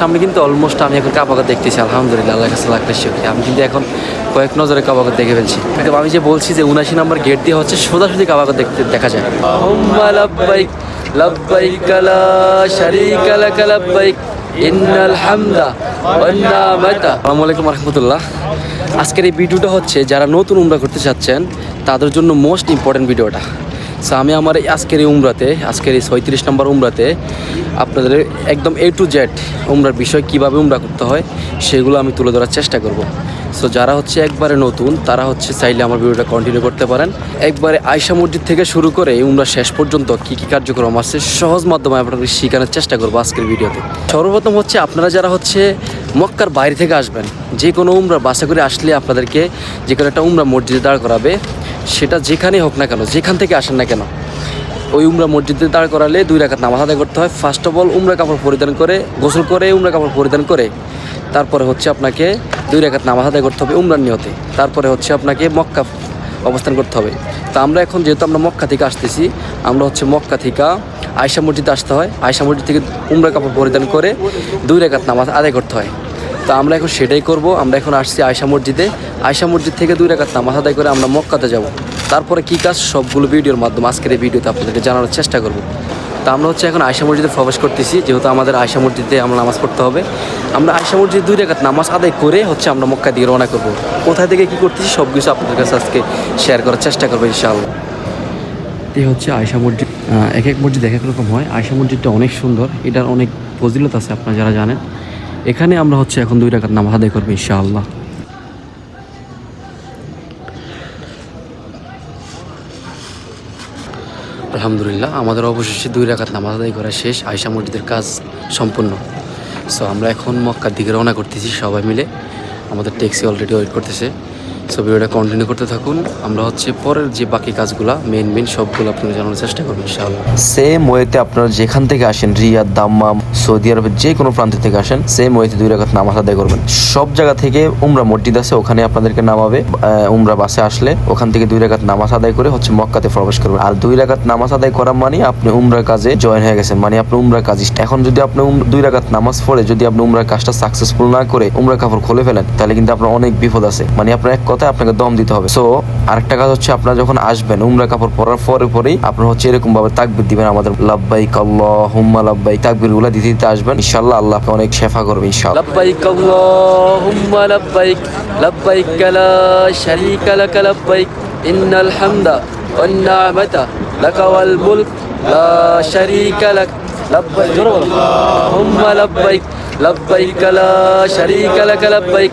সামনে কিন্তু অলমোস্ট আমি এখন কাবাগর দেখতেছি আলহামদুলিল্লাহ আল্লাহ কাছে লাগতে শুক্রিয়া। আমি কিন্তু এখন কয়েক নজরে কাবাগর দেখে ফেলছি। কিন্তু আমি যে বলছি যে উনাশি নাম্বার গেট দিয়ে হচ্ছে সোজাসুজি কাবাগর দেখতে দেখা যায়। হুম্মা লাব্বাইক লাব্বাইক লা শারীকা লাক লাব্বাইক ইন্নাল হামদা ওয়ান নি'মাতা আসসালামু আলাইকুম রাহমাতুল্লাহ আজকের এই ভিডিওটা হচ্ছে যারা নতুন উমরা করতে চাচ্ছেন তাদের জন্য মোস্ট ইম্পর্টেন্ট ভিডিওটা। সো আমি আমার আজকের এই উমরাতে, আজকের এই ছয়ত্রিশ নম্বর উমরাতে আপনাদের একদম এ টু জেড উমরার বিষয় কীভাবে উমরা করতে হয়, সেগুলো আমি তুলে ধরার চেষ্টা করব। সো যারা হচ্ছে একবারে নতুন, তারা হচ্ছে চাইলে আমার ভিডিওটা কন্টিনিউ করতে পারেন। একবারে আয়সা মসজিদ থেকে শুরু করে উমরা শেষ পর্যন্ত কী কী কার্যক্রম আছে, সহজ মাধ্যমে আপনাদের শেখানোর চেষ্টা করব আজকের ভিডিওতে। সর্বপ্রথম হচ্ছে আপনারা যারা হচ্ছে মক্কার বাইরে থেকে আসবেন, যে কোনো উমরা বাসে করে আসলে আপনাদেরকে যে কোনো একটা উমরা মসজিদে দাঁড় করাবে, সেটা যেখানেই হোক না কেন, যেখান থেকে আসেন না কেন, ওই উমরা মসজিদে দাঁড় করালে দুই রাখাত নামাজ আদায় করতে হয়। ফার্স্ট অফ অল উমরা কাপড় পরিধান করে, গোসল করে, উমরা কাপড় পরিধান করে, তারপরে হচ্ছে আপনাকে দুই রাখাত নামাজ আদায় করতে হবে উমরার নিয়তে, তারপরে হচ্ছে আপনাকে মক্কা অবস্থান করতে হবে। তা আমরা এখন যেহেতু আমরা মক্কা থেকে আসতেছি, আমরা হচ্ছে মক্কা থেকে আয়সা মসজিদে আসতে হয়। আয়সা মসজিদ থেকে উমরা কাপড় পরিধান করে দুই রেখাত নামাজ আদায় করতে হয়। তো আমরা এখন সেটাই করব। আমরা এখন আসছি আয়সা মসজিদে। আয়সা মসজিদ থেকে দুই রেখাত নামাজ আদায় করে আমরা মক্কাতে যাব। তারপরে কী কাজ? সবগুলো ভিডিওর মাধ্যমে আজকের এই ভিডিওতে আপনাদেরকে জানানোর চেষ্টা করব। তা আমরা হচ্ছে এখন আয়সা মসজিদে প্রবেশ করতেছি। যেহেতু আমাদের আয়সা মসজিদে আমরা নামাজ পড়তে হবে। আমরা আয়সা মসজিদ দুই রেখাত নামাজ আদায় করে হচ্ছে আমরা মক্কা দিয়ে রওনা করব। কোথায় থেকে কী করতেছি সব কিছু আপনাদের কাছে আজকে শেয়ার করার চেষ্টা করব ইনশাআল্লাহ। এই হচ্ছে আয়সা মসজিদ এক এক মসজিদ এক এক রকম হয়। আয়সা মসজিদটা অনেক সুন্দর। এটার অনেক ফজিলত আছে আপনারা যারা জানেন। এখানে আমরা হচ্ছে এখন দুই রাকাত নামাজ আদায় করব ইনশাআল্লাহ। আলহামদুলিল্লাহ, আমাদের অবশেষে দুই রাকাত নামাজ আদায় করা শেষ আয়সা মসজিদের কাজ সম্পূর্ণ। সো আমরা এখন মক্কার দিকে রওনা করতেছি সবাই মিলে। আমাদের ট্যাক্সি অলরেডি ওয়েট করতেছে। সো ভিডিওটা কন্টিনিউ করতে থাকুন। আমরা হচ্ছে পরের যে বাকি কাজগুলো মেন মেন সবগুলো আপনাদের জানানোর চেষ্টা করব, ইনশাআল্লাহ। সেম ওয়েতে আপনারা যেখান থেকে আসেন, রিয়াদ, দাম্মাম, সৌদি আরবের যে কোনো প্রান্ত থেকে আসেন সেম ওয়েতে দুই রাকাত নামাজ আদায় করবেন। সব জায়গা থেকে উমরা মসজিদ আছে, ওখানে আপনাদেরকে নামাবে। উমরা বাসে আসলে ওখান থেকে দুই রাকাত নামাজ আদায় করে হচ্ছে মক্কাতে প্রবেশ করবেন। আর দুই রাকাত নামাজ আদায় করা মানে আপনি উমরার কাজে জয়েন হয়ে গেছেন মানে আপনি উমরার কাজ এখন যদি আপনি দুই রাকাত নামাজ পড়ে, যদি আপনি উমরার কাজটা সাকসেসফুল না করে উমরা কাপড় খুলে ফেলেন, তাহলে কিন্তু আপনার অনেক বিপদ আছে। মানে আপনার এক কথায় আপনাকে দম দিতে হবে। সো আরেকটা কাজ হচ্ছে আপনারা যখন আসবেন উমরা কাপড় পরার পরে পরেই আপনার হচ্ছে এরকম ভাবে তাকবির দিবেন, আমাদের লাব্বাইক আল্লাহুম্মা লাব্বাইক তাকবিরগুলা দিতে দিতে আসবেন। ইনশাআল্লাহ আল্লাহ আপনাকে অনেক শেফা করবে ইনশাআল্লাহ। লাব্বাইক লাব্বাইক, আল্লাহুম্মা লাব্বাইক লাব্বাইক লা শারীকা লাক লাব্বাইক।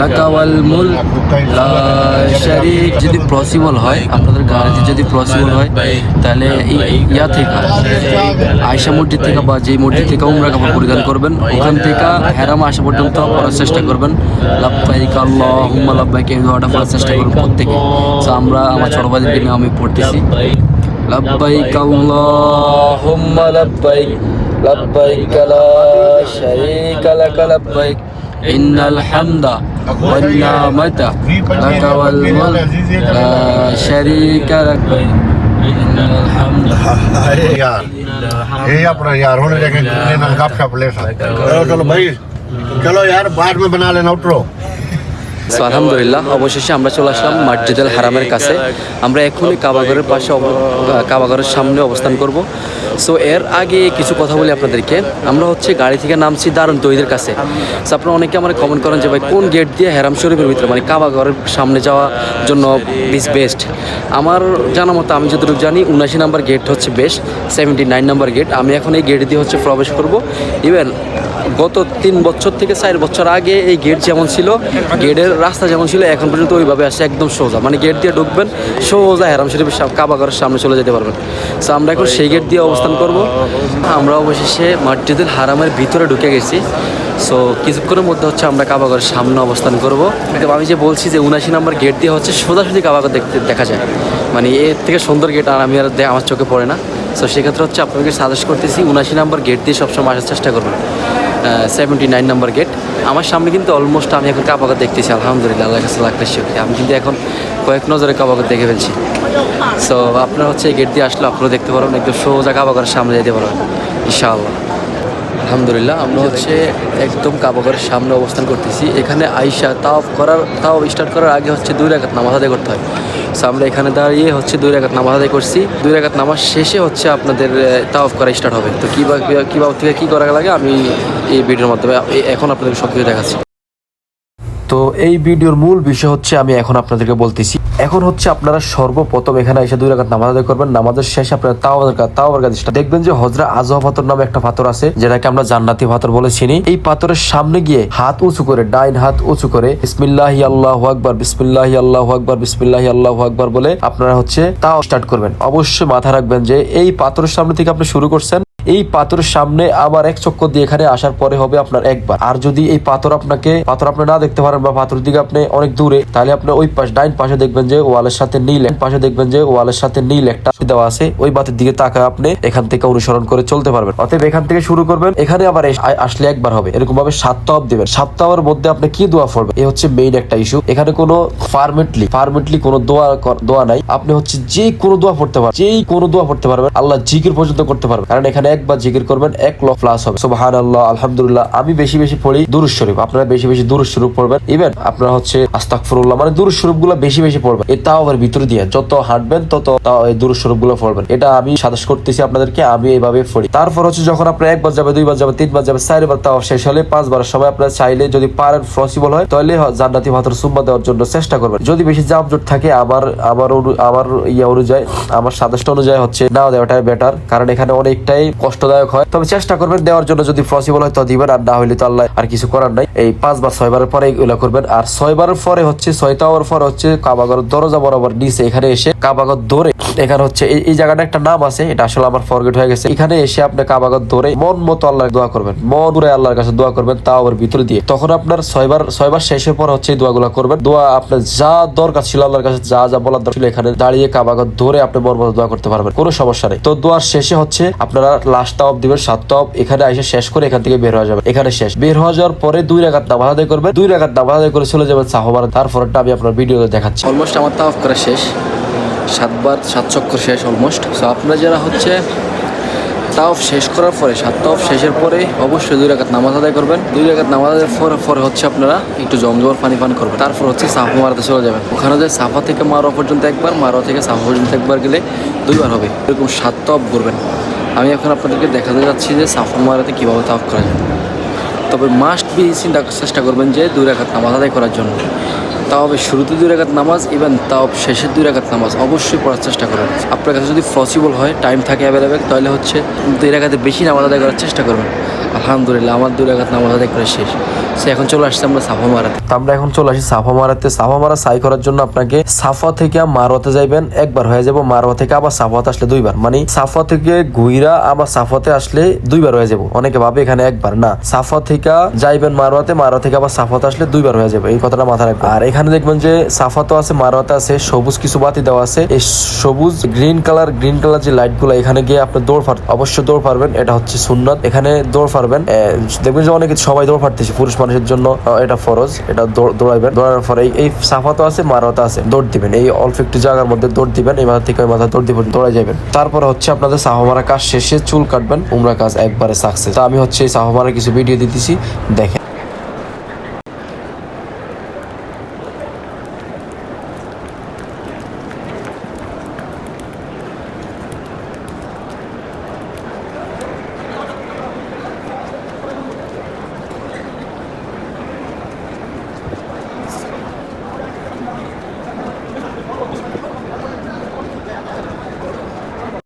লাকাওয়াল যদি পসিবল হয়, আপনাদের গাড়িতে যদি পসিবল হয়, তাহলে ইয়া থেকে আয়সা মসজিদ থেকে বা যেই মসজিদ থেকে উমরা কাপড় পরিধান করবেন, ওখান থেকে হেরাম আসা পর্যন্ত করার চেষ্টা করবেন। লাভবাইক আল্লাহ হুম্মা লাভবাইক এই দোয়াটা পড়ার চেষ্টা করবেন প্রত্যেকে। তো আমরা, আমার ছোট ভাইদেরকে নিয়ে আমি পড়তেছি। লাভবাইক আল্লাহ হুম্মা লাভবাইক লাভবাইক লা শরীক إن الحمد والنعمة لك والملك لا شريك لك إن الحمد यार ये अपना यार होने लगे लेना गप शप ले सकते चलो चलो भाई चलो यार बाद में बना लेना उठो সো আলহামদুলিল্লাহ অবশেষে আমরা চলে আসলাম মসজিদুল হারামের কাছে। আমরা এখনই কাবাগরের পাশে কাবাগরের সামনে অবস্থান করব। সো এর আগে কিছু কথা বলি আপনাদেরকে। আমরা হচ্ছে গাড়ি থেকে নামছি দারুণ তৈদের কাছে। সো আপনারা অনেকে আমার কমেন্ট করেন যে, ভাই, কোন গেট দিয়ে হেরাম শরীফের ভিতরে? মানে কাবাগরের সামনে যাওয়ার জন্য ইজ বেস্ট আমার জানা মতো, আমি যতটুকু জানি উনাশি নাম্বার গেট হচ্ছে best seventy nine number gate আমি এখন এই গেট দিয়ে হচ্ছে প্রবেশ করব। ইভেন গত তিন বছর থেকে চার বছর আগে এই গেট যেমন ছিল গেটের রাস্তা যেমন ছিল, এখন পর্যন্ত ওইভাবে আসছে একদম সোজা। মানে গেট দিয়ে ঢুকবেন, সোজা হেরাম শরীফের সাম- কাবাগরের সামনে চলে যেতে পারবেন। সো আমরা এখন সেই গেট দিয়ে অবস্থান করব। আমরা অবশেষে মসজিদুল হারামের ভিতরে ঢুকে গেছি। সো কিছুক্ষণের মধ্যে হচ্ছে আমরা কাবাগরের সামনে অবস্থান করব। আমি যে বলছি যে উনাশি নাম্বার গেট দিয়ে হচ্ছে সোজাসুজি কাবাগর দেখতে দেখা যায়। মানে এর থেকে সুন্দর গেট আর আমি আর আমার চোখে পড়ে না। সো সেক্ষেত্রে হচ্ছে আপনাকে সাজেস্ট করতেছি, উনাশি নাম্বার গেট দিয়ে সবসময় আসার চেষ্টা করবেন। সেভেন্টি নাইন নাম্বার গেট আমার সামনে কিন্তু অলমোস্ট আমি এখন কাবাগর দেখতেছি, আলহামদুলিল্লাহ আল্লাহ কাছে আমি কিন্তু এখন কয়েক নজরে কাবাগর দেখে ফেলছি। সো আপনারা হচ্ছে গেট দিয়ে আসলে আপনারা দেখতে পারবেন, একদম সোজা কাবাগরের সামনে যেতে পারবেন, ইনশাআল্লাহ। আলহামদুলিল্লাহ, আমরা হচ্ছে একদম কাবাগরের সামনে অবস্থান করতেছি। এখানে আইসা তাও করার তাও স্টার্ট করার আগে হচ্ছে দুই রাকাত নামাজ আদায় করতে হয়। সো আমরা এখানে দাঁড়িয়ে হচ্ছে দুই রেখাত নামাজ আদায় করছি। দুই রেখাত নামাজ শেষে হচ্ছে আপনাদের তাওফ করা স্টার্ট হবে। তো কী কী থেকে কী করা লাগে আমি এই ভিডিওর মাধ্যমে এখন আপনাদের সব কিছু দেখাচ্ছি। তো এই ভিডিওর মূল বিষয় হচ্ছে আমি এখন আপনাদেরকে বলতেছি। এখন হচ্ছে আপনারা সর্বপ্রথম এখানে এসে দুই রাকাত নামাজ আদায় করবেন। নামাজের শেষে আপনারা তাওয়ার কাজ দেখবেন যে হজরা আজহা পাথর নামে একটা পাথর আছে, যেটাকে আমরা জান্নাতি পাথর বলে চিনি। এই পাথরের সামনে গিয়ে হাত উঁচু করে, ডাইন হাত উঁচু করে, বিসমিল্লাহি আল্লাহ আকবার, বিসমিল্লাহি আল্লাহু আকবার, বিসমিল্লাহি আল্লাহু আকবার বলে আপনারা হচ্ছে তাও স্টার্ট করবেন। অবশ্যই মাথা রাখবেন যে এই পাথরের সামনে থেকে আপনি শুরু করছেন। এই পাথরের সামনে আবার এক চক্কর দিয়ে এখানে আসার পরে হবে আপনার একবার। আর যদি এই পাথর আপনাকে, পাথর আপনি না দেখতে পারেন বা পাথর দিকে আপনি অনেক দূরে, তাহলে আপনি ওই পাশ, ডাইন পাশে দেখবেন যে ওয়ালের সাথে নীল এক, পাশে দেখবেন যে ওয়ালের সাথে নীল একটা দেওয়া আছে, ওই বাতের দিকে তাকায় আপনি এখান থেকে অনুসরণ করে চলতে পারবেন। অতএব এখান থেকে শুরু করবেন, এখানে আবার আসলে একবার হবে। এরকম ভাবে সাতটা দিবেন। সপ্তাহের মধ্যে আপনি কি দোয়া পড়বেন? এই হচ্ছে মেইন একটা ইস্যু এখানে কোনো ফার্মেটলি ফার্মেটলি কোনো দোয়া দোয়া নাই। আপনি হচ্ছে যে কোনো দোয়া পড়তে পারবেন, যেই কোনো দোয়া পড়তে পারবেন, আল্লাহ জিকির পর্যন্ত করতে পারবেন। কারণ এখানে একবার জিকির করবেন, এক লক্ষ প্লাস হবে। সুবহান আল্লাহ আলহামদুলিল্লাহ। আমি বেশি বেশি পড়ি দুরুজ শরীফ আপনারা বেশি বেশি দুরুজ শরীফ পড়বেন। ইভেন আপনারা হচ্ছে আস্তাগফিরুল্লাহ মানে দুরুজ শরীফগুলো বেশি বেশি পড়বেন। এই তাওয়ার ভিতরে দিয়ে যত হাঁটবেন, তত তাও এই দুরুজ শরীফগুলো পড়বেন। এটা আমি সাজেস করতেছি আপনাদেরকে, আমি এইভাবে পড়ি। তারপর হচ্ছে যখন আপনার একবার যাবে, দুইবার যাবে, তিনবার যাবে, চারবার তাও শেষ হলে পাঁচবার সময় আপনারা চাইলে যদি পারেন পসিবল হয়, তাহলে জান্নাতি ভাতর সুম্মা দেওয়ার জন্য চেষ্টা করবেন। যদি বেশি জামজট থাকে, আমার আমার আমার ইয়া অনুযায়ী, আমার সাজেস্ট অনুযায়ী হচ্ছে না দেওয়াটাই বেটার কারণ এখানে অনেকটাই কষ্টদায়ক হয়। তবে চেষ্টা করবেন দেওয়ার জন্য যদি পসিবল হয় তো দিবেন, আর না হইলে তো আল্লাহ আর কিছু করার নাই। এই পাঁচবার ছয়বারের পরে এগুলো করবেন। আর ছয়বারের পরে হচ্ছে ছয়টাওয়ার পরে হচ্ছে কাবাগর দরজা বরাবর নিচে এখানে এসে কাবাগর ধরে এখানে হচ্ছে, এই জায়গাটা একটা নাম আছে, এটা আসলে আমার ফরগেট হয়ে গেছে। এখানে এসে আপনি কাবাগর ধরে মন মতো আল্লাহ দোয়া করবেন। মন পুরে আল্লাহর কাছে দোয়া করবেন তাও আবার ভিতরে দিয়ে। তখন আপনার ছয়বার ছয়বার শেষের পর হচ্ছে এই দোয়াগুলো করবেন। দোয়া আপনার যা দরকার ছিল আল্লাহর কাছে, যা যা বলার দরকার ছিল এখানে দাঁড়িয়ে কাবাগর ধরে আপনি মন মতো দোয়া করতে পারবেন। কোনো সমস্যা নেই। তো দোয়ার শেষে হচ্ছে আপনারা লাস্ট অফ দিবেন সাতটা অফ এখানে এসে শেষ করে এখান থেকে বের হয়ে যাবে। এখানে শেষ। বের হয়ে যাওয়ার পরে দুই রাকাত নামাজ আদায় করবেন দুই রাকাত নামাজ আদায় করে চলে যাবেন সাহবার। তারপরটা আমি আপনার ভিডিওতে দেখাচ্ছি। অলমোস্ট আমার তাওয়াফ করা শেষ। সাতবার সাত চক্কর শেষ অলমোস্ট সো আপনারা যারা হচ্ছে তাওফ শেষ করার পরে, সাত তাওফ শেষের পরে অবশ্যই দুই রাকাত নামাজ আদায় করবেন। দুই রাকাত নামাজ আদায়ের পরে পরে হচ্ছে আপনারা একটু জমজমার পানি পান করবেন। তারপর হচ্ছে সাফা মারাতে চলে যাবেন। ওখানে যে সাফা থেকে মারোয়া পর্যন্ত একবার, মারোয়া থেকে সাফা পর্যন্ত একবার গেলে দুইবার হবে। এরকম সাত তাওফ করবেন। আমি এখন আপনাদেরকে দেখাতে যাচ্ছি যে সাফা মারাতে কীভাবে তাফ করা যায়। তবে মাস্ট বি চিন্তা চেষ্টা করবেন যে দুই রেখাত নামাজ আদায় করার জন্য। তাও শুরুতে দুই রেখাত নামাজ ইভেন তাও শেষের দুই রেখাত নামাজ অবশ্যই পড়ার চেষ্টা করবেন। আপনার কাছে যদি পসিবল হয় টাইম থাকে অ্যাভেলেবেল তাহলে হচ্ছে দুই রেখাতে বেশি নামাজ আদায় করার চেষ্টা করবেন। আলহামদুলিল্লাহ, আমার দুই রাকাত নামাজ আদায় করে শেষ। সে এখন চলে আসছে আমরা সাফা মারাতে। আমরা এখন চলে আসি সাফা মারাতে। সাফা মারা সাই করার জন্য আপনাকে সাফা থেকে মারোয়াতে যাইবেন, একবার হয়ে যাব মারোয়া থেকে, আবার সাফাতে আসলে দুইবার। মানে সাফা থেকে ঘুইরা আবার সাফাতে আসলে দুইবার হয়ে যাব। অনেকে ভাবে এখানে একবার, না। সাফা থেকে যাইবেন মারোয়াতে মারোয়া থেকে আবার সাফাতে আসলে দুইবার হয়ে যাবে। এই কথাটা মাথায় রাখবেন। আর এখানে দেখবেন যে সাফাতো আছে মারোয়াতে আছে, সবুজ কিছু বাতি দেওয়া আছে। এই সবুজ, গ্রিন কালার গ্রিন কালার যে লাইটগুলো এখানে গিয়ে আপনি দৌড় অবশ্যই দৌড় পারবেন। এটা হচ্ছে সুন্নত। এখানে দৌড় পারবেন এ, দেখবেন যে অনেকে সবাই দৌড় পারতেছে পুরুষ মানুষের জন্য এটা ফরজ এটা দৌড়- দৌড়াইবেন। দৌড়ানোর পরে এই- সাফাতো আছে মারাতো আছে দৌড় দিবেন। এই অল্প একটু জায়গার মধ্যে দৌড় দিবেন এই মাথা থেকে ওই মাথা দৌড় দিবেন দৌড়াই যাবেন তারপরে হচ্ছে আপনাদের সাহমারা কাজ শেষে চুল কাটবেন উমরা কাজ একবারে সাকসেস আমি হচ্ছে এই সাহমারা কিছু ভিডিও দিতেছি দেখেন।